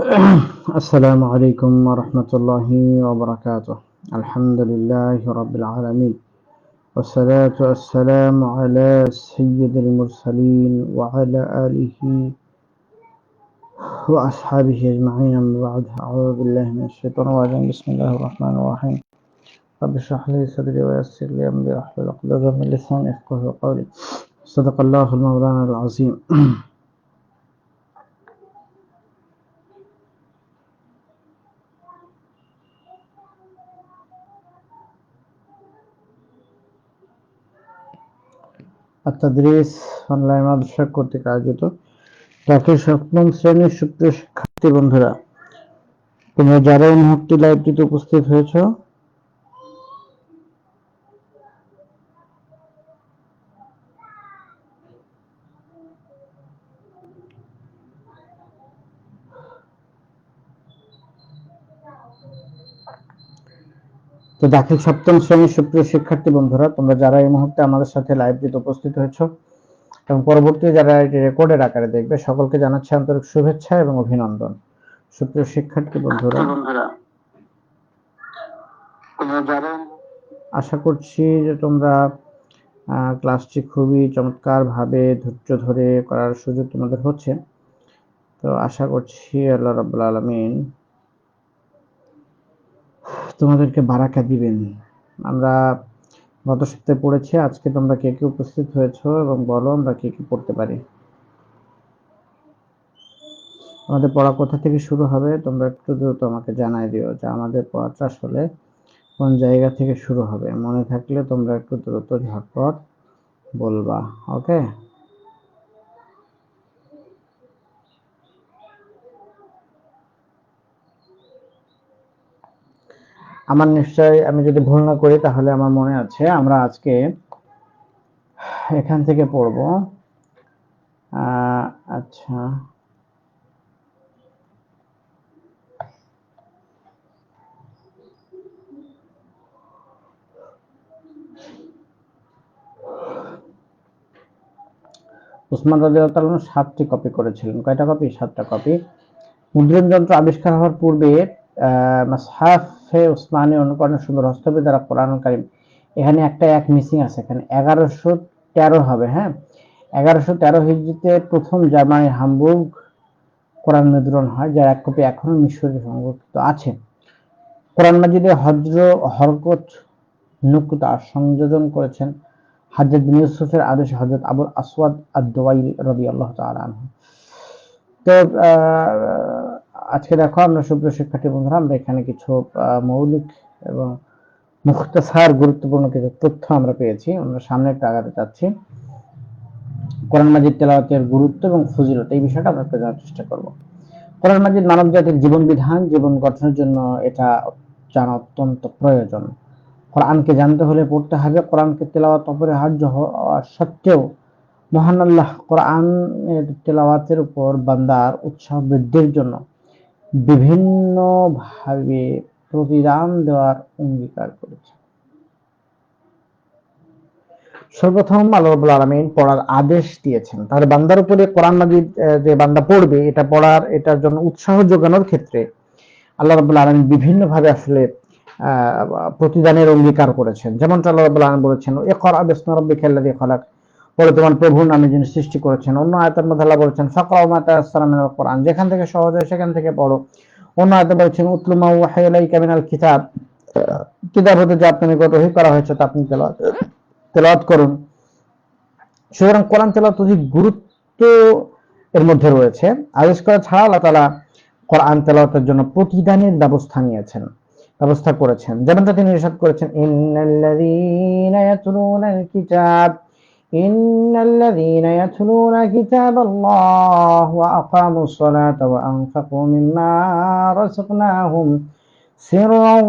السلام عليكم ورحمة الله وبركاته. الحمد لله رب العالمين. والصلاة والسلام على سيد المرسلين وعلى آله وأصحابه أجمعين. أما بعد أعوذ بالله من الشيطان الرجيم. بسم الله الرحمن الرحيم. رب اشرح لي صدري ويسر لي أمري واحلل عقدة من لساني يفقهوا قولي. صدق الله المولانا العظيم. আত্মাদ্রিস online মাদ্রাসা কর্তৃক আয়োজিত রাখি সপ্তম শ্রেণির সুপ্রিয় শিক্ষার্থী বন্ধুরা, তোমরা যারা এই মুহূর্তে লাইভটিতে উপস্থিত হয়েছ তো দাখিল সপ্তম শ্রেণির সুপ্রিয় শিক্ষার্থী বন্ধুরা তোমরা যারা এই মুহূর্তে আমাদের সাথে লাইভটিতে উপস্থিত হয়েছো এবং পরবর্তী যারা এটি রেকর্ডের আকারে দেখবে সকলকে জানাচ্ছি আন্তরিক শুভেচ্ছা এবং অভিনন্দন। সুপ্রিয় শিক্ষার্থী বন্ধুরা আশা করছি যে তোমরা ক্লাসটি খুবই চমৎকার ভাবে ধৈর্য ধরে করার সুযোগ তোমাদের হচ্ছে। তো আশা করছি আল্লাহ রাব্বুল আলামিন তোমাদেরকে বারাকা দিবেন। আমরা গত সপ্তাহে পড়েছি, আজকে তোমরা কে কে উপস্থিত হয়েছো এবং বলো আমরা কে কে পড়তে পারি। আমাদের পড়া কোথা থেকে শুরু হবে তোমরা একটু দ্রুত আমাকে জানাই দিও যে আমাদের পড়াটা আসলে কোন জায়গা থেকে শুরু হবে। মনে থাকলে তোমরা একটু দ্রুত ঝটপট বলবা, ওকে? আমার নিশ্চয় আমি যদি ভুল না করি, তাহলে আমার মনে আছে আমরা আজকে এখান থেকে পড়ব। আচ্ছা। উসমান রাজিয়াল্লাহু সাতটি কপি করেছিলেন। কয়টা কপি সাতটা কপি মুদ্রণ যন্ত্র আবিষ্কার হওয়ার পূর্বে মাসহাফে উসমানী অনুকরণের সুন্দর হস্তবে দ্বারা কোরআন কারিম। এখানে একটা এক মিসিং আছে, এখানে এগারোশো তেরো হবে হ্যাঁ? এগারোশো তেরো হিজড়িতে প্রথম জার্মানির হামবুর্গ কোরআন মুদ্রণ হয়, যার এক কপি এখনও মিশরে সংরক্ষিত আছে। কোরআন মাজিদে হজর হরকত নুকুতা সংযোজন করেছেন হাজরত বিন ইউসুফের আদেশ হজরত আবুল আসওয়াদ আদ-দোয়াই রাদিয়াল্লাহু তাআলা আনহু। তো আজকে দেখো আমরা সুপ্রিয় শিক্ষার্থী বন্ধুরা, আমরা এখানে কিছু মৌলিক এবং মুখতাসার গুরুত্বপূর্ণ কিছু তথ্য আমরা পেয়েছি। আমরা সামনে একটা আগাতে চাচ্ছি। কোরআন মাজিদ তেলাওয়াতের গুরুত্ব এবং ফজিলত, এই বিষয়টা আমরা জানার চেষ্টা করব। কোরআন মাজিদ মানব জাতির জীবন বিধান, জীবন গঠনের জন্য এটা জানা অত্যন্ত প্রয়োজন। কোরআনকে জানতে হলে পড়তে হবে। কোরআনকে তেলাওয়াত অপরিহার্য হওয়া সত্ত্বেও মহান আল্লাহ কোরআনের তেলাওয়াতের উপর বান্দার উৎসাহ বৃদ্ধির জন্য বিভিন্নভাবে প্রতিদান দেওয়ার অঙ্গীকার করেছে। সর্বপ্রথম আল্লাহ আলমিন পড়ার আদেশ দিয়েছেন। তাহলে বান্দার উপরে কোরআন মাজিদ যে বান্দা পড়বে, এটা পড়ার, এটার জন্য উৎসাহ যোগানোর ক্ষেত্রে আল্লাহ রবুল্লা আলমিন বিভিন্নভাবে আসলে প্রতিদানের অঙ্গীকার করেছেন। যেমন আল্লাহ রবুল্লা আলম বলেছেন এ করা বেসন রব্বি খেল্লা দিয়ে খলাক। বলে তোমার প্রভুর নামে যিনি সৃষ্টি করেছেন, অন্য আয়তের মধ্যে আল্লাহ বলেছেন, ফাকরাউ মা তায়াসসারা কোরআন যেখান থেকে সহজ হয় সেখান থেকে পড়ো। অন্য আয়তে বলেছেন উতলুমা ওয়াহাইলাইকা মিনাল কিতাব কিতাব হতে যে আপনার নিকট ওহী করা হয়েছে তা আপনি তেলাওয়াত তেলাওয়াত করুন। সুতরাং কোরআন তেলাওয়াত অধিক গুরুত্ব এর মধ্যে রয়েছে। আদেশ করা ছাড়া আল্লাহ তাআলা কোরআন তেলাওয়াতের জন্য প্রতিদানের ব্যবস্থা নিয়েছেন, ব্যবস্থা করেছেন। যেমনটা তিনি ইরশাদ করেছেন ইন্নাল্লাযীনা ইয়াতলুনাল কিতাব إن الذين يتلون كتاب الله وأقاموا الصلاة وأنفقوا مما رزقناهم سرا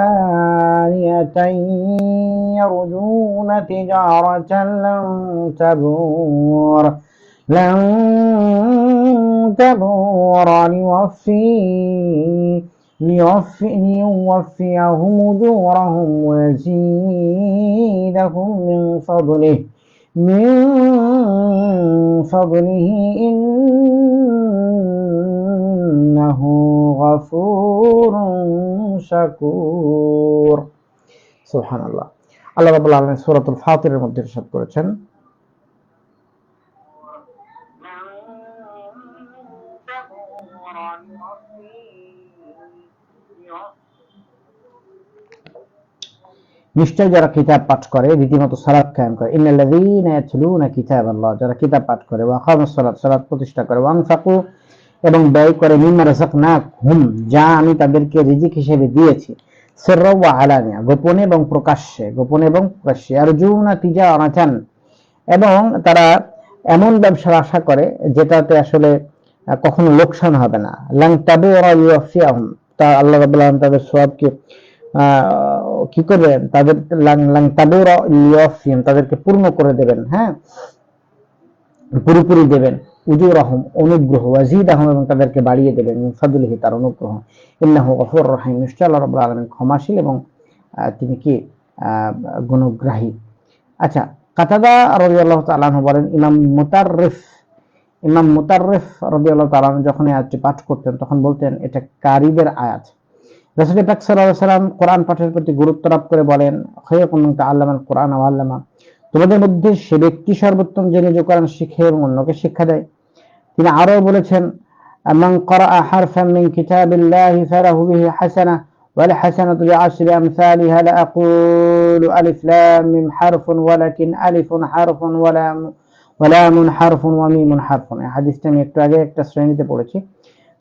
وعلانية يرجون تجارة لن تبور لن تبور ليوفي ليوفيهم أجورهم ويزيدهم من فضله من فضله إنه غفور شكور সুবহান আল্লাহ আল্লাহ রাবুল আলম সুরাতুল ফাতিরের মধ্যে ইরশাদ করেছেন নিশ্চয় যারা কিতাব পাঠ করে, রীতিমতো সালাত কায়েম করে, ইন্নাল্লাযীনা ইয়াতলুনা কিতাবাল্লাহ, যারা কিতাব পাঠ করে, ওয়া আকামুস সালাত সালাত প্রতিষ্ঠা করে, ওয়া আনফাকু এবং ব্যয় করে, মিম্মা রাযাকনাহুম যা আমি তাদেরকে রিজিক হিসেবে দিয়েছি, সিররা ওয়া আলানিয়া, গোপনে এবং প্রকাশ্যে, গোপনে এবং প্রকাশ্যে আরজুনা তিজারাতান, এবং তারা এমন ব্যবসার আশা করে, যেটাতে আসলে কখনো লোকসান হবে না। লাং তাবুরা ইউফিয়াহুম, তা আল্লাহ রাব্বুল আলামিন তাদের সওয়াবকে কি করবেন? তাদের তাদেরকে পূর্ণ করে দেবেন হ্যাঁ? পুরোপুরি দেবেন। উজুর রহম অনুগ্রহ ওয়াজিদ আহম এবং তাদেরকে বাড়িয়ে দেবেন। মিন তার অনুগ্রহ। ইন্নাহু গফুর রহিম। নিশ্চয় আল্লাহ রাব্বুল আলামিন ক্ষমাশীল এবং তিনি কি গুণগ্রাহী। আচ্ছা কাতাদা রাদিয়াল্লাহু তাআলা আনহু বলেন, ইমাম মুতাররিফ ইমাম মুতাররিফ রাদিয়াল্লাহু তাআলা আনহু যখন এই আয়াতটি পাঠ করতেন, তখন বলতেন, এটা কারিদের আয়াত। রাসূল পাক সাল্লাল্লাহু আলাইহি সাল্লাম কোরআন পাঠের প্রতি গুরুত্ব আরোপ করে বলেন খায়রুকুম মান তাআল্লামাল কোরআন ওয়া আল্লামা তোমাদের মধ্যে সে ব্যক্তি সর্বোত্তম জেনে যে কোরআন শিখে এবং অন্যকে শিক্ষা দেয় তিনি আরো বলেছেন মান قرأ حرفا من كتاب الله فله به حسنة والحسنة بعشر أمثالها لا أقول ألف لام ميم حرف ولكن ألف حرف ولام ولام حرف وميم حرف এই হাদিসটা আমি একটু আগে একটা শ্রেণীতে পড়েছি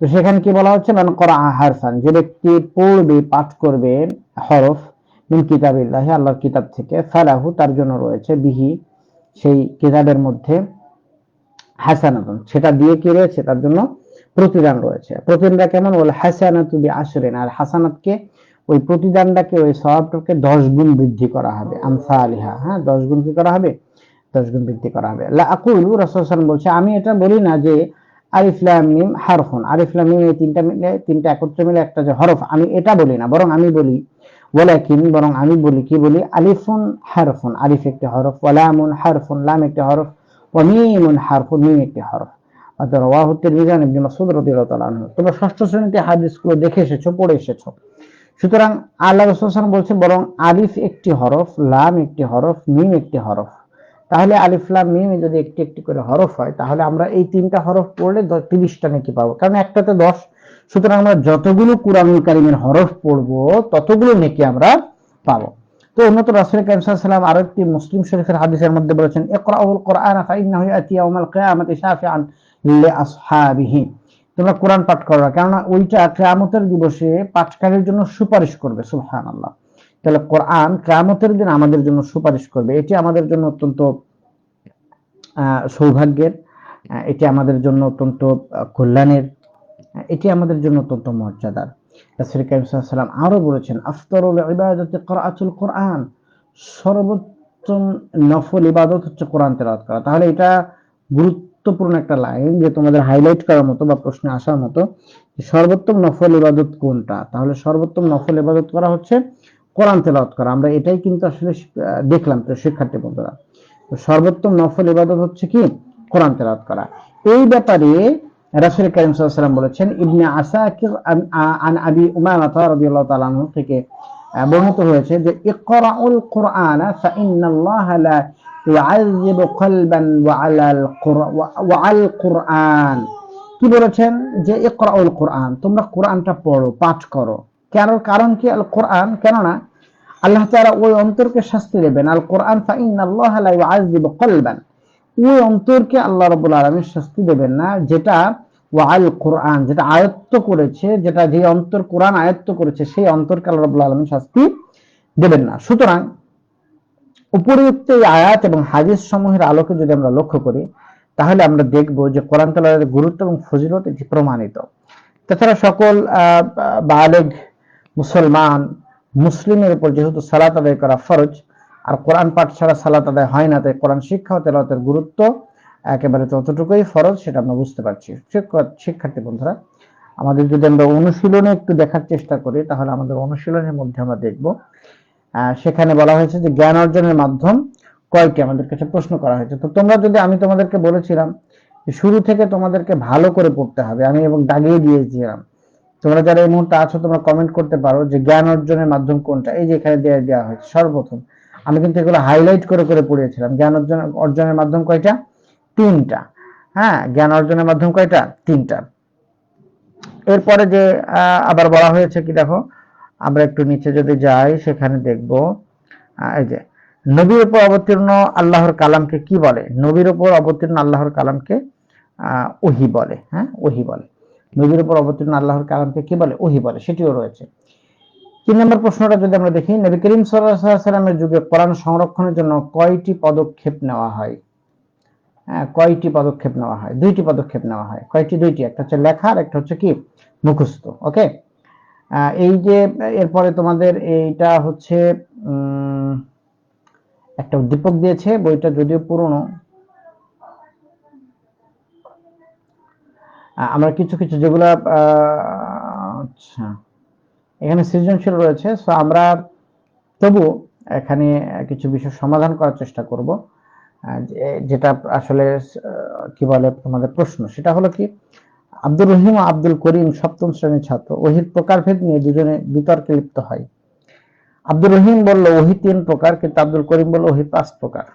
তো সেখানে কি বলা হচ্ছে? মান করা হারফান। যে ব্যক্তি পড়বে পাঠ করবে হরফ মিন কিতাবিল্লাহ, আল্লাহর কিতাব থেকে, ফালাহু, তার জন্য রয়েছে বিহি, সেই কিতাবের মধ্যে হাসানাতুন। সেটা দিয়ে কি রয়েছে? তার জন্য প্রতিদান রয়েছে। প্রতিদানটা কেমন? বলে হাসানাতু বি আশরিন আর হাসানাতকে, ওই প্রতিদানটাকে, ওই সওয়াবটাকে দশ গুণ বৃদ্ধি করা হবে। আমসা হ্যাঁ দশ গুণ কি করা হবে? দশ গুণ বৃদ্ধি করা হবে। লা আকুলু, রাসূল সাল্লাল্লাহু আলাইহি বলছে, আমি এটা বলি না যে আলিফ লাম মিম হারফুন। আলিফ লাম মিম এই তিনটা মিলে, তিনটা একত্রে মিলে একটা যে হরফ, আমি এটা বলি না, বরং আমি বলি, ওয়ালাকিন, বরং আমি বলি, কি বলি? আলিফুন হারফুন। আলিফ একটি হরফ, ওয়ালামুন হারফুন। লাম একটি হরফ ওয়া মিমুন হারফুন। মিম একটি হরফ। অর্থাৎ রাওয়াহু তিরমিজি ইবনে মাসউদ রাদিয়াল্লাহু তাআলা আনহু। তোমরা ষষ্ঠ শ্রেণীতে হাদিসগুলো দেখে এসেছ, পড়ে এসেছ। সুতরাং আল্লাহ রাসূল সাল্লাল্লাহু আলাইহি বলছেন, বরং আলিফ একটি হরফ, লাম একটি হরফ, মিম একটি হরফ। তাহলে আলিফ লাম মিম যদি একটি একটি করে হরফ হয়, তাহলে আমরা এই তিনটা হরফ পড়লে তিরিশটা নাকি পাবো? কারণ একটাতে দশ। সুতরাং আমরা যতগুলো কুরআনুল কারিমের হরফ পড়ব, ততগুলো নেকি আমরা পাবো। তো উন্নত রাসূল কারীম সাল্লাল্লাহু আরও একটি মুসলিম শরীফের হাদিসের মধ্যে বলেছেন, ইকরাউল কোরআন তোমরা কোরআন পাঠ করো কেননা ওইটা কিয়ামতের দিবসে পাঠকারীর জন্য সুপারিশ করবে, সুবহানাল্লাহ। তাহলে কোরআন কিয়ামতের দিন আমাদের জন্য সুপারিশ করবে। এটি আমাদের জন্য অত্যন্ত সৌভাগ্যের এটি আমাদের জন্য অত্যন্ত কল্যাণের এটি আমাদের জন্য অত্যন্ত মর্যাদার। রাসূল কারীম সাল্লাল্লাহু আলাইহি আরও বলেছেন আফতারুল ইবাদাতি কোরআন। সর্বোত্তম নফল ইবাদত হচ্ছে কোরআন তেলাওয়াত করা। তাহলে এটা গুরুত্বপূর্ণ একটা লাইন যে তোমাদের হাইলাইট করার মতো বা প্রশ্নে আসার মতো সর্বোত্তম নফল ইবাদত কোনটা? তাহলে সর্বোত্তম নফল ইবাদত করা হচ্ছে কোরআন তেলাওয়াত করা। আমরা এটাই কিন্তু আসলে দেখলাম তো শিক্ষার্থী বন্ধুরা। তো সর্বোত্তম নফল ইবাদত হচ্ছে কি? কোরআন তেলাওয়াত করা। এই ব্যাপারে রাসূল করিম ওয়াসাল্লাম বলেছেন, ইবনে আসাকির আন আবি উমামা রাদিয়াল্লাহু তাআলা আনহু থেকে বর্ণিত হয়েছে যে, ইকরাউল কুরআনা ফাইন্নাল্লাহা লা ইউআযিবু কলবান ওয়া আলাল ওয়া কি বলেছেন? যে, ইকরাউল কুরআন, তোমরা কোরআনটা পড়ো, পাঠ করো। কেন, কারণ কি? আল কোরআন কেননা আল্লাহ তাআলা ওই অন্তরকে শাস্তি দেবেন। আল কোরআন কলবান। ওই অন্তরকে আল্লাহ রাব্বুল আলামিন শাস্তি দেবেন না, যেটা ওয়াল কোরআন, যেটা আয়ত্ত করেছে, যেটা যে অন্তর কোরআন আয়ত্ত করেছে, সেই অন্তরকে আল্লাহ রাব্বুল আলামিন শাস্তি দেবেন না। সুতরাং উপরিউক্ত এই আয়াত এবং হাদিস সমূহের আলোকে যদি আমরা লক্ষ্য করি, তাহলে আমরা দেখব যে কোরআন তেলাওয়াতের গুরুত্ব এবং ফজিলত এটি প্রমাণিত। তাছাড়া সকল বালেগ মুসলমান মুসলিমের উপর যেহেতু সালাত আদায় করা ফরজ, আর কোরআন পাঠ ছাড়া সালাত আদায় হয় না, তাই কোরআন শিক্ষা ও তেলাওয়াতের গুরুত্ব একেবারে ততটুকুই ফরজ, সেটা আমরা বুঝতে পারছি। শিক্ষার্থী বন্ধুরা, আমাদের যদি আমরা অনুশীলনে একটু দেখার চেষ্টা করি, তাহলে আমাদের অনুশীলনের মধ্যে আমরা দেখব সেখানে বলা হয়েছে যে জ্ঞান অর্জনের মাধ্যম কয়টি, আমাদের কাছে প্রশ্ন করা হয়েছে। তো তোমরা যদি, আমি তোমাদেরকে বলেছিলাম শুরু থেকে তোমাদেরকে ভালো করে পড়তে হবে, আমি এবং দাগিয়ে দিয়েছিলাম। তোমরা যারা এই মুহূর্তে আছো তোমরা কমেন্ট করতে পারো যে জ্ঞান অর্জনের মাধ্যম কোনটা। এই যে এখানে দেওয়া দেওয়া হয়েছে সর্বপ্রথম আমি কিন্তু এগুলো হাইলাইট করে করে পড়িয়েছিলাম। জ্ঞান অর্জন অর্জনের মাধ্যম কয়টা? তিনটা। হ্যাঁ জ্ঞান অর্জনের মাধ্যম কয়টা? তিনটা। এরপরে যে আবার বলা হয়েছে কি দেখো আমরা একটু নিচে যদি যাই সেখানে দেখব এই যে নবীর উপর অবতীর্ণ আল্লাহর কালামকে কি বলে? নবীর উপর অবতীর্ণ আল্লাহর কালামকে আহ, ওহি বলে। হ্যাঁ ওহি বলে। নবীর উপর অবতীর্ণ আল্লাহর কালামকে কি বলে? ওহি বলে, সেটিও রয়েছে। তিন নম্বর প্রশ্নটা যদি আমরা দেখি, নবী করিম সাল্লামের যুগে কোরআন সংরক্ষণের জন্য কয়টি পদক্ষেপ নেওয়া হয়? হ্যাঁ কয়টি পদক্ষেপ নেওয়া হয়? দুইটি পদক্ষেপ নেওয়া হয়। কয়টি? দুইটি। একটা হচ্ছে লেখা, আর একটা হচ্ছে কি? মুখস্থ, ওকে? এই যে, এরপরে তোমাদের এইটা হচ্ছে একটা উদ্দীপক দিয়েছে, বইটা যদিও পুরনো আমরা কিছু কিছু যেগুলা আহ, আচ্ছা এখানে সৃজনশীল রয়েছে সো আমরা তবু এখানে কিছু বিষয় সমাধান করার চেষ্টা করব যে- যেটা আসলে কি বলে তোমাদের প্রশ্ন সেটা হলো কি আব্দুর রহিম ও আব্দুল করিম সপ্তম শ্রেণির ছাত্র ওহির প্রকারভেদ নিয়ে দুজনে বিতর্কে লিপ্ত হয়। আব্দুর রহিম বলল ওহি তিন প্রকার কিন্তু আব্দুল করিম বলল ওহি পাঁচ প্রকার।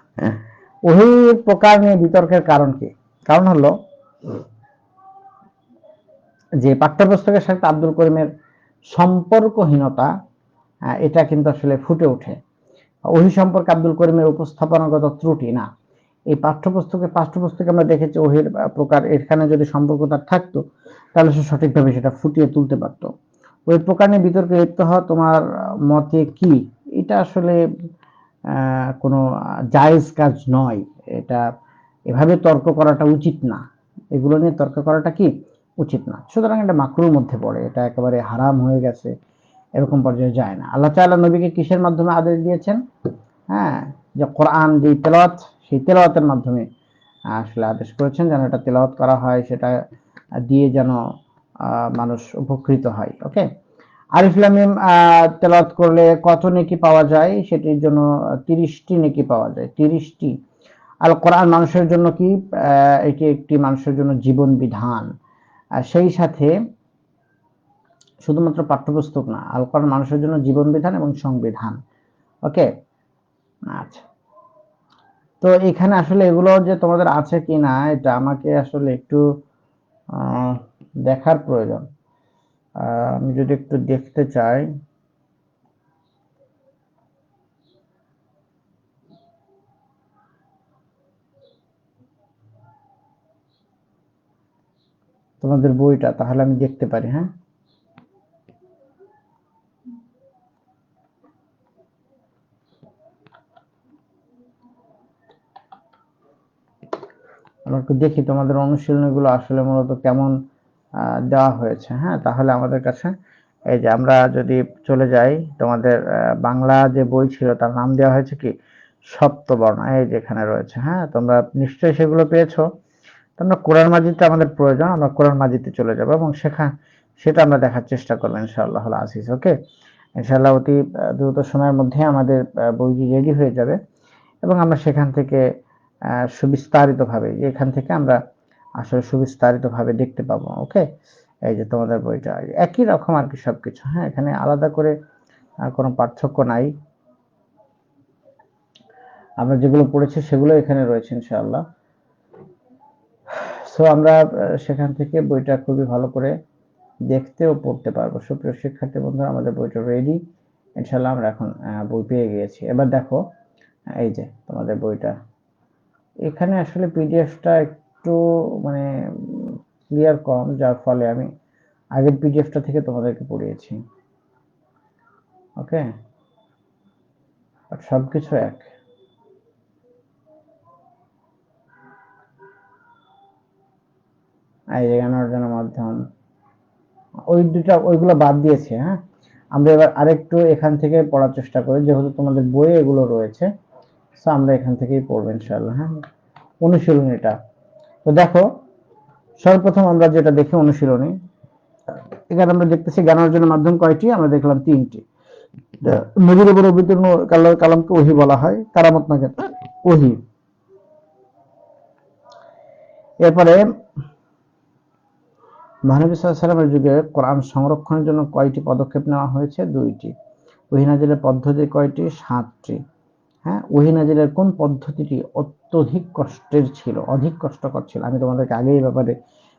ওহির প্রকার নিয়ে বিতর্কের কারণ কি? কারণ হলো যে পাঠ্যপুস্তকের সাথে আব্দুল করিমের সম্পর্কহীনতা এটা কিন্তু আসলে ফুটে ওঠে। ওহি সম্পর্কে আব্দুল করিমের উপস্থাপনাগত ত্রুটি না। এই পাঠ্যপুস্তকে পাঠ্যপুস্তকে আমরা দেখেছি ওহির প্রকার এখানে যদি সম্পর্কতা থাকতো, তাহলে সে সঠিকভাবে সেটা ফুটিয়ে তুলতে পারতো। ওই প্রকার নিয়ে বিতর্কে লিপ্ত হওয়া তোমার মতে কি? এটা আসলে কোনো জায়েজ কাজ নয়। এটা এভাবে তর্ক করাটা উচিত না। এগুলো নিয়ে তর্ক করাটা কি? উচিত না। সুতরাং এটা মাকরুর মধ্যে পড়ে। এটা একেবারে হারাম হয়ে গেছে। এরকম পর্যায়ে যায় না। আল্লাহ তাআলা নবীকে কিসের মাধ্যমে আদেশ দিয়েছেন? হ্যাঁ যে কোরআন যে তেলাওয়াত, সেই তেলাওয়াতের মাধ্যমে আসলে আদেশ করেছেন যেন এটা তেলাওয়াত করা হয়, সেটা দিয়ে যেন মানুষ উপকৃত হয়। ওকে? আরিফ লামিম তেলাওয়াত করলে কত নেকি পাওয়া যায়? সেটির জন্য তিরিশটি নেকি পাওয়া যায়। তিরিশটি। আল কোরআন মানুষের জন্য কি? এটি একটি মানুষের জন্য জীবন বিধান। আর সেই সাথে শুধুমাত্র পাঠ্যপুস্তক না আল কোরআন মানুষের জন্য জীবন বিধান এবং সংবিধান। ওকে? আচ্ছা। তো এখানে আসলে এগুলো যে তোমাদের আছে কি না এটা আমাকে আসলে একটু দেখার প্রয়োজন। আমি যদি একটু দেখতে চাই। তোমাদের বইটা, তাহলে আমি দেখতে পারি হ্যাঁ? দেখি তোমাদের অনুশীলনীগুলো আসলে মূলত কেমন দেওয়া হয়েছে হ্যাঁ? তাহলে আমাদের কাছে, এই যে আমরা যদি চলে যাই, তোমাদের বাংলা যে বই ছিল, তার নাম দেওয়া হয়েছে কি? সপ্তবর্ণ, এই যেখানে রয়েছে হ্যাঁ? তোমরা নিশ্চয়ই সেগুলো পেয়েছ। আমরা কোরআন মাজিদটা আমাদের প্রয়োজন, আমরা কোরআন মাজিদে চলে যাব এবং সেখান, সেটা আমরা দেখার চেষ্টা করব ইনশাআল্লাহ আজিজ, ওকে? ইনশাআল্লাহ অতি দ্রুত সময়ের মধ্যে আমাদের বইটি রেডি হয়ে যাবে এবং আমরা সেখান থেকে সুবিস্তারিতভাবে, এখান থেকে আমরা আসলে সুবিস্তারিতভাবে দেখতে পাবো, ওকে? এই যে তোমাদের বইটা, একই রকম আর কি সবকিছু হ্যাঁ? এখানে আলাদা করে কোনো পার্থক্য নাই। আমরা যেগুলো পড়েছি সেগুলো এখানে রয়েছে ইনশাআল্লাহ। সো আমরা সেখান থেকে বইটা খুবই ভালো করে দেখতে ও পড়তে পারব। সুপ্রিয় শিক্ষার্থী বন্ধুরা, আমাদের বইটা রেডি ইনশাআল্লাহ আমরা এখন বই পেয়ে গিয়েছি। এবার দেখো, এই যে তোমাদের বইটা। এখানে আসলে পিডিএফটা একটু মানে ক্লিয়ার কম, যার ফলে আমি আগের পিডিএফটা থেকে তোমাদেরকে পড়িয়েছি। ওকে বাট সবকিছু এক। এই যে জ্ঞান অর্জনের মাধ্যম। ওই দুটা, ওইগুলো বাদ দিয়েছে হ্যাঁ? আমরা এবার আরেকটু এখান থেকে পড়ার চেষ্টা করি, যেহেতু তোমাদের বইয়ে এগুলো রয়েছে। সো আমরা এখান থেকেই পড়ব, ইনশাআল্লাহ হ্যাঁ? অনুশীলনীটা। তো দেখো, সর্বপ্রথম আমরা যেটা দেখি অনুশীলনী, এখানে আমরা দেখতেছি জ্ঞান অর্জনের মাধ্যম কয়টি? আমরা দেখলাম তিনটি। নবীর উপর অবতীর্ণ কালামকে ওহি বলা হয়, কারামত না ওহি। এরপরে মহানবী সাল্লামের যুগে কোরআন সংরক্ষণের জন্য কয়টি পদক্ষেপ নেওয়া হয়েছে? দুইটি। ওহিনাজিলের পদ্ধতি কয়টি? সাতটি। হ্যাঁ? ওহিনাজিলের কোন পদ্ধতিটি অত্যধিক কষ্টের ছিল, অধিক কষ্টকর ছিল? আমি তোমাদেরকে আগে এই ব্যাপারে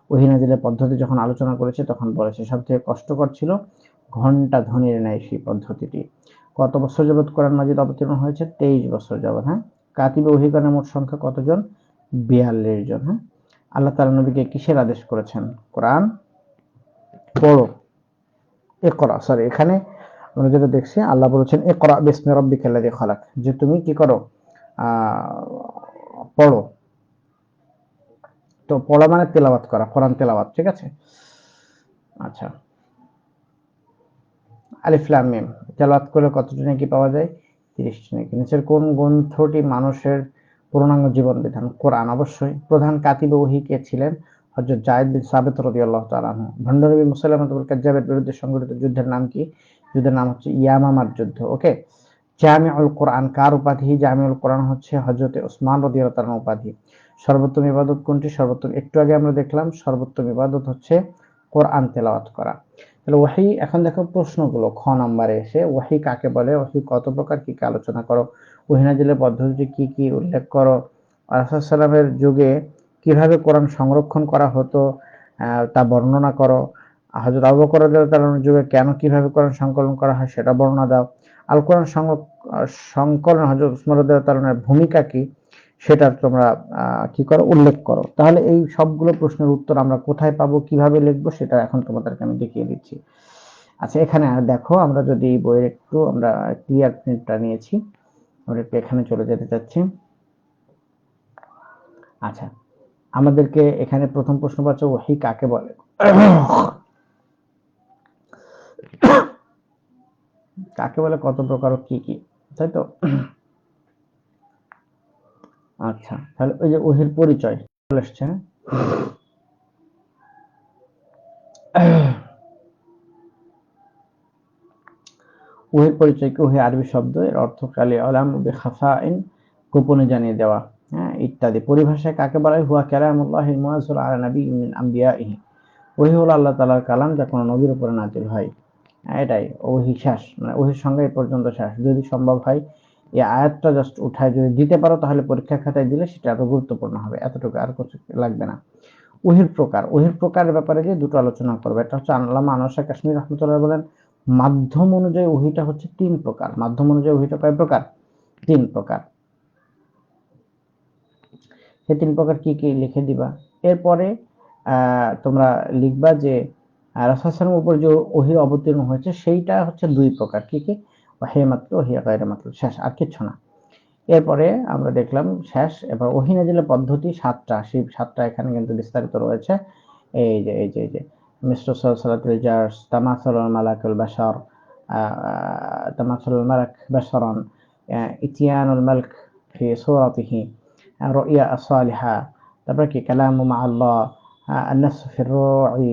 ওহিনাজিলের পদ্ধতি যখন আলোচনা করেছি তখন বলেছি, সব থেকে কষ্টকর ছিল ঘণ্টা ধ্বনির ন্যায় সেই পদ্ধতিটি। কত বছর যাবৎ কোরআন মাজিদ অবতীর্ণ হয়েছে? তেইশ বছর যাবৎ হ্যাঁ? কাতিবে ওহিগানের মোট সংখ্যা কতজন? বিয়াল্লিশ জন হ্যাঁ? আল্লাহ তালা নবীকে কিসের আদেশ করেছেন? কোরআন? পড়ো। এ করা সরি এখানে আমরা যেটা দেখছি, আল্লাহ বলেছেন এ করা বেসমে রব্বি খেলাদি খালাক। যে তুমি কি করো? পড়ো। তো পড়া মানে তেলাওয়াত করা, কোরআন তেলাওয়াত, ঠিক আছে? আচ্ছা। আলিফলাম মিম, তেলাওয়াত করলে কতটি নাকি পাওয়া যায়? তিরিশটি নাকি। নিচের কোন গ্রন্থটি মানুষের পূর্ণাঙ্গ জীবন বিধান, কোরআন অবশ্যই। প্রধান কাতিব ওহি কে ছিলেন হযরত জায়েদ বিন সাবিত রাদিয়াল্লাহু তাআলা আনহু। ভণ্ডনবী মুসাইলামাতুল কাজ্জাবের বিরুদ্ধে সংগঠিত যুদ্ধের নাম কি? যুদ্ধের নাম হচ্ছে ইয়ামামার যুদ্ধ, ওকে? জামিউল কোরআন, কার উপাধি? জামিউল কোরআন হচ্ছে হযরতে ওসমান রাদিয়াল্লাহু তাআলার উপাধি। সর্বোত্তম ইবাদত কোনটি? সর্বোত্তম, একটু আগে আমরা দেখলাম সর্বোত্তম ইবাদত হচ্ছে কোরআন তেলাওয়াত করা। তাহলে ওয়াহি, এখন দেখো প্রশ্নগুলো, খ নম্বরে এসে ওয়াহি কাকে বলে? ওয়াহি কত প্রকার? কি কি আলোচনা করো? ওহিনাজিলের পদ্ধতি কি কি উল্লেখ করো? আলাহামের যুগে কীভাবে কোরআন সংরক্ষণ করা হতো তা বর্ণনা করো। হজরত আবু বকর যুগে কেন কীভাবে কোরআন সংকলন করা হয় সেটা বর্ণনা দাও। আল কোরআন সংকলন হজরত উসমান ভূমিকা কি, সেটা তোমরা কি করো, উল্লেখ করো। তাহলে এই সবগুলো প্রশ্নের উত্তর আমরা কোথায় পাবো, কীভাবে লিখব, সেটা এখন তোমাদেরকে আমি দেখিয়ে দিচ্ছি। আচ্ছা এখানে দেখো, আমরা যদি বইয়ের একটু, আমরা ক্লিয়ার প্রিন্টটা নিয়েছি। আমরা একটু এখানে চলে যেতে চাচ্ছি। আচ্ছা আমাদেরকে এখানে প্রথম প্রশ্ন পাচ্ছে ওহি কাকে বলে? কাকে বলে, কত প্রকার কি কি, তাই তো? আচ্ছা তাহলে ওই যে ওহির পরিচয় চলে এসছে। ওহির পরিচয় কি? ওহি আরবি শব্দ এর অর্থ কালি আলাম খাফাইন গোপনে জানিয়ে দেওয়া। হ্যাঁ ইত্যাদি। পরিভাষায় কাকে বলা হয়? হুয়া কালামুল্লাহ মুয়াজ্জুল আলা নবী মিন আমবিয়াইহি। ওহি হলো আল্লাহ তাআলার কালাম যা কোনো নবীর উপরে নাজিল হয়। হ্যাঁ, এটাই। ওহি শেষ। মানে ওহির সঙ্গে এই পর্যন্ত শেষ। যদি সম্ভব হয় এই আয়াতটা জাস্ট উঠায় যদি দিতে পারো তাহলে পরীক্ষা খাতায় দিলে সেটা আরও গুরুত্বপূর্ণ হবে। এতটুকু আর কিছু লাগবে না। ওহির প্রকার। ওহির প্রকারের ব্যাপারে যে দুটো আলোচনা করবে এটা হচ্ছে আল্লামা আনসা কাশ্মীর রহমতুল্লাহ বলেন মাধ্যম অনুযায়ী ওহিটা হচ্ছে তিন প্রকার। মাধ্যম অনুযায়ী ওহিটা কয় প্রকার? তিন প্রকার। সে তিন প্রকার কি কি লিখে দিবা? এরপরে তোমরা লিখবা যে রাসাসনের উপর যে ওহি অবতীর্ণ হয়েছে, সেইটা হচ্ছে দুই প্রকার। কি কি? ওহে মাত্র ওহিয়া গায়রে মাত্র। শেষ, আর কিচ্ছু না। এরপরে আমরা দেখলাম শেষ, এবার ওহিনাজিলের পদ্ধতি সাতটা। সেই সাতটা এখানে কিন্তু বিস্তারিত রয়েছে। এই যে এই যে এই যে। মিস্টার সালাতুল জার্স তামাসুল মালাকুল বাশার তামাসুল মালাক বাশারান ইতিয়ানুল মালক ফি সূরাতিহি রুইয়া আসালিহা তারপরে কি কালামু রুই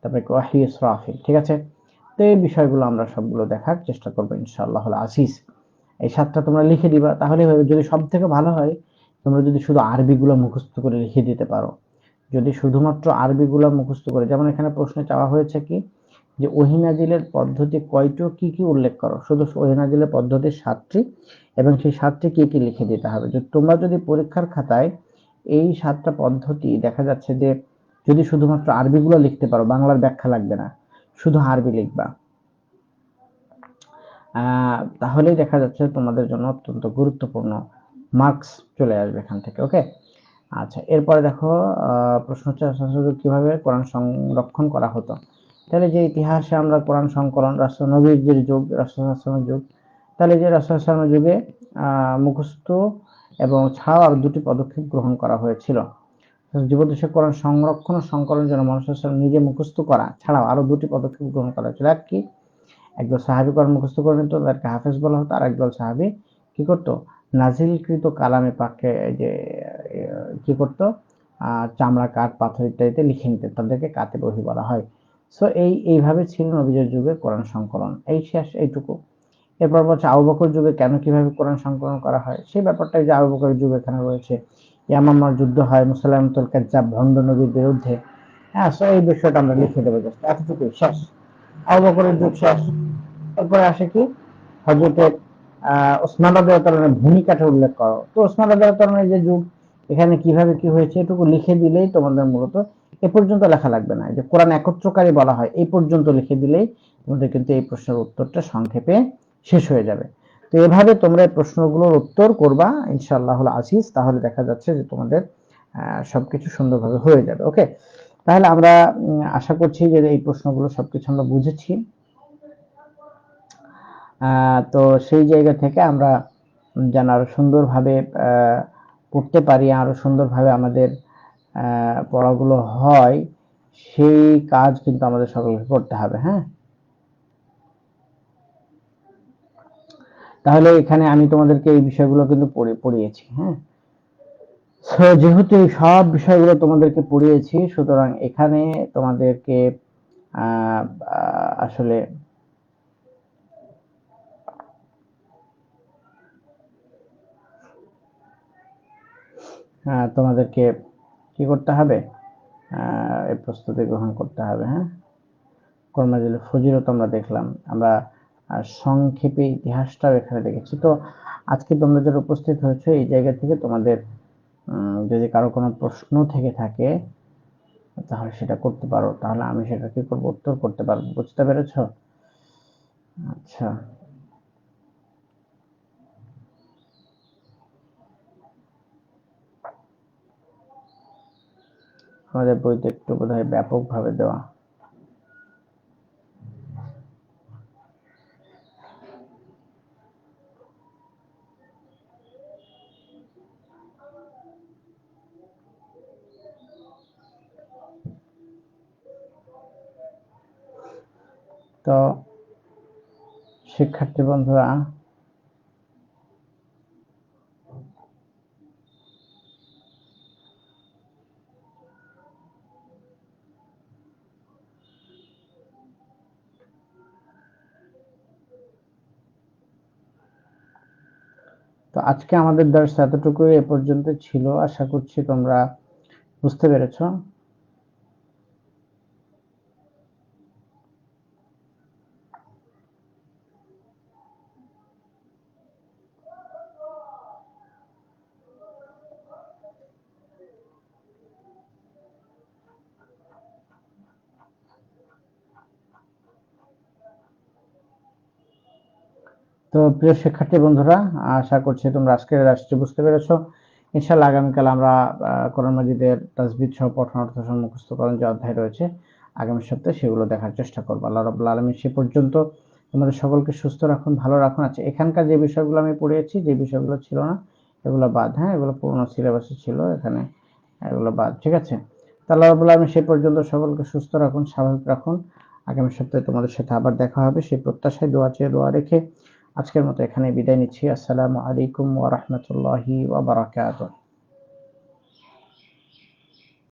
তারপরে কি ওয়াহি ইসরাফিল ঠিক আছে? তো এই বিষয়গুলো আমরা সবগুলো দেখার চেষ্টা করব ইনশাআল্লাহ আসিস এই সাতটা তোমরা লিখে দিবা তাহলে যদি সব থেকে ভালো হয়, তোমরা যদি শুধু আরবিগুলো মুখস্থ করে লিখে দিতে পারো। যদি শুধুমাত্র আরবিগুলো মুখস্থ করে, যেমন এখানে প্রশ্নে চাওয়া হয়েছে কি? যে ওহিনাজিলের পদ্ধতি কয়টো কি কি উল্লেখ করো? শুধু ওহিনাজিলের পদ্ধতি সাতটি এবং সেই সাতটি কি কি লিখে দিতে হবে? যে তোমরা যদি পরীক্ষার খাতায় এই সাতটা পদ্ধতি দেখা যাচ্ছে যে যদি শুধুমাত্র আরবিগুলো লিখতে পারো, বাংলার ব্যাখ্যা লাগবে না, শুধু আরবি লিখবা। তাহলেই দেখা যাচ্ছে তোমাদের জন্য অত্যন্ত গুরুত্বপূর্ণ মার্কস চলে আসবে এখান থেকে ওকে আচ্ছা এরপরে দেখো প্রশ্ন হচ্ছে কীভাবে কোরআন সংরক্ষণ করা হতো? তাহলে যে ইতিহাসে আমরা কোরআন সংকলন রাষ্ট্র নবীর যুগ রাষ্ট্রের যুগ, তাহলে যে রাষ্ট্রের যুগে মুখস্থ এবং ছাড়াও দুটি পদক্ষেপ গ্রহণ করা হয়েছিল। জীবদেশে কোরআন সংরক্ষণ ও সংকলনের জন্য মানুষের নিজে মুখস্থ করা, ছাড়াও আরও দুটি পদক্ষেপ গ্রহণ করা হয়েছিল। এক কি? একদল সাহাবি কোরআন মুখস্থ করে নিত তাদেরকে হাফেজ বলা হতো আর একদল সাহাবি কি করতো? নাজিলকৃত কালামে পাকে যে কি করতো? চামড়া, কাঠ, পাথর ইত্যাদিতে লিখে নিতে, তাদেরকে কাতে বহি বলা হয়। সো এই, এইভাবে ছিল নবীজের যুগে কোরআন সংকলন। এই শেষ, এইটুকু। এরপর হচ্ছে আবু বকর যুগে কেন কীভাবে কোরআন সংকলন করা হয়? সেই ব্যাপারটাই যে আবু বকরের যুগ এখানে রয়েছে। ইয়ামামার যুদ্ধ হয় মুসালামতুল কাজ্জাব, ভণ্ড নবীর বিরুদ্ধে। হ্যাঁ সো এই বিষয়টা আমরা লিখে দেবো জাস্ট এতটুকুই, শেষ। আবু বকরের যুগ শেষ। এরপরে আসে কি? হজরতের ওসমান রাদিয়াল্লাহু ভূমিকাটা উল্লেখ করো। তো ওসমান রাদিয়াল্লাহু যে যুগ, এখানে কীভাবে কি হয়েছে এটুকু লিখে দিলেই তোমাদের মূলত এ পর্যন্ত লেখা লাগবে না। যে কোরআন একত্রকারী বলা হয়, এই পর্যন্ত লিখে দিলেই তোমাদের কিন্তু এই প্রশ্নের উত্তরটা সংক্ষেপে শেষ হয়ে যাবে। তো এভাবে তোমরা এই প্রশ্নগুলোর উত্তর করবা ইনশাআল্লাহ আসিস তাহলে দেখা যাচ্ছে যে তোমাদের সবকিছু সুন্দরভাবে হয়ে যাবে। ওকে? তাহলে আমরা আশা করছি যে এই প্রশ্নগুলো সবকিছু আমরা বুঝেছি। তো সেই জায়গা থেকে আমরা যেন আরও সুন্দরভাবে পড়তে পারি, আরও সুন্দরভাবে আমাদের পড়াগুলো হয়, সেই কাজ কিন্তু আমাদের সকলকে করতে হবে হ্যাঁ? তাহলে এখানে আমি তোমাদেরকে এই বিষয়গুলো কিন্তু পড়িয়েছি হ্যাঁ? যেহেতু এই সব বিষয়গুলো তোমাদেরকে পড়িয়েছি, সুতরাং এখানে তোমাদেরকে আসলে তোমাদেরকে কি করতে হবে? এই প্রস্তুতি গ্রহণ করতে হবে হ্যাঁ? কর্মজীবী ফজিরত আমরা দেখলাম। আমরা সংক্ষেপে ইতিহাসটাও এখানে দেখেছি। তো আজকে তোমরা যারা উপস্থিত হয়েছে এই জায়গা থেকে তোমাদের যদি কারও কোনো প্রশ্ন থেকে থাকে, তাহলে সেটা করতে পারো। তাহলে আমি সেটা কি করব? উত্তর করতে পারব। বুঝতে পেরেছ? আচ্ছা। আমাদের বইতে একটু বোধ হয় ব্যাপকভাবে দেওয়া। তো শিক্ষার্থী বন্ধুরা তো আজকে আমাদের দর্শ এতটুকুই এ পর্যন্ত ছিল। আশা করছি তোমরা বুঝতে পেরেছ। তো প্রিয় শিক্ষার্থী বন্ধুরা, আশা করছি তোমরা আজকের রাষ্ট্রী বুঝতে পেরেছ। ইনশাল্লাহ আগামীকাল আমরা কোরআন মাজিদের তাজবিদ সহ পঠন অর্থ মুখস্থকরণ যে অধ্যায় রয়েছে, আগামী সপ্তাহে সেগুলো দেখার চেষ্টা করব। আল্লাহ রবুল্লা আলমী সে পর্যন্ত তোমাদের সকলকে সুস্থ রাখুন, ভালো রাখুন। আছে এখানকার যে বিষয়গুলো আমি পড়িয়েছি, যে বিষয়গুলো ছিল না, এগুলো বাদ হ্যাঁ এগুলো পুরোনো সিলেবাসে ছিল এখানে, এগুলো বাদ, ঠিক আছে? তা আল্লাহ আলমী সে পর্যন্ত সকলকে সুস্থ রাখুন, স্বাভাবিক রাখুন। আগামী সপ্তাহে তোমাদের সাথে আবার দেখা হবে। সেই প্রত্যাশায় দোয়া চেয়ে দোয়া রেখে আজকের মতো এখানে বিদায় নিচ্ছি। আসসালামু আলাইকুম ওয়া বারাকাতুহু।